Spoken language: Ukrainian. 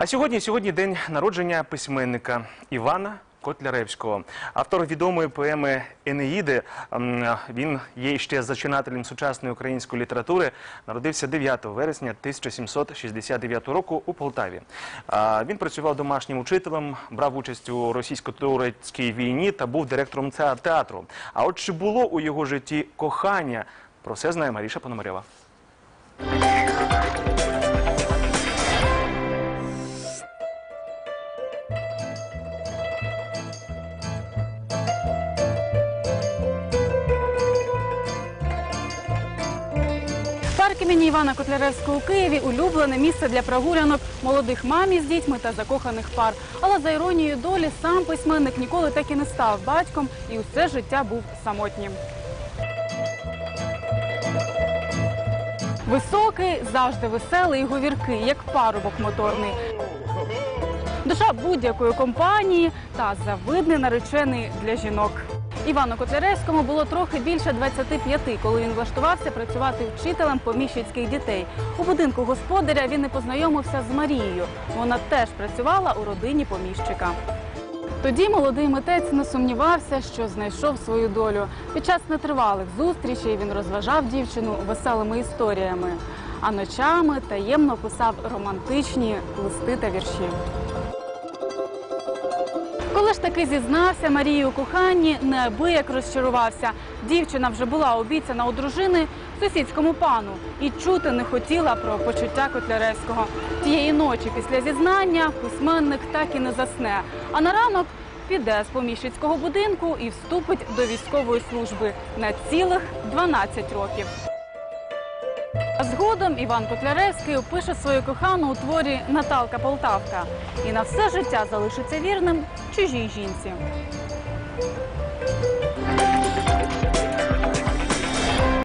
А сьогодні, сьогодні день народження письменника Івана Котляревського, автор відомої поеми Енеїди. Він є ще зачинателем сучасної української літератури. Народився 9 вересня 1769 року у Полтаві. Він працював домашнім учителем, брав участь у російсько-турецькій війні та був директором театру. А от чи було у його житті кохання? Про це знає Маріша Пономарьова. Парк імені Івана Котляревського у Києві улюблене місце для прогулянок молодих мамі з дітьми та закоханих пар. Але за іронією долі сам письменник ніколи так і не став батьком і усе життя був самотнім. Високий, завжди веселий і говіркий, як парубок моторний. Душа будь-якої компанії та завидний наречений для жінок. Івану Котляревському було трохи більше 25, коли він влаштувався працювати вчителем поміщицьких дітей. У будинку господаря він не познайомився з Марією. Вона теж працювала у родині поміщика. Тоді молодий митець не сумнівався, що знайшов свою долю. Під час нетривалих зустрічей він розважав дівчину веселими історіями, а ночами таємно писав романтичні листи та вірші. Таки зізнався Марії у коханні, неабияк розчарувався. Дівчина вже була обіцяна у дружини сусідському пану і чути не хотіла про почуття Котляревського. Тієї ночі після зізнання письменник так і не засне. А на ранок піде з поміщицького будинку і вступить до військової служби на цілих 12 років. Згодом Іван Котляревський опише свою кохану у творі Наталка Полтавка і на все життя залишиться вірним Gingíncia.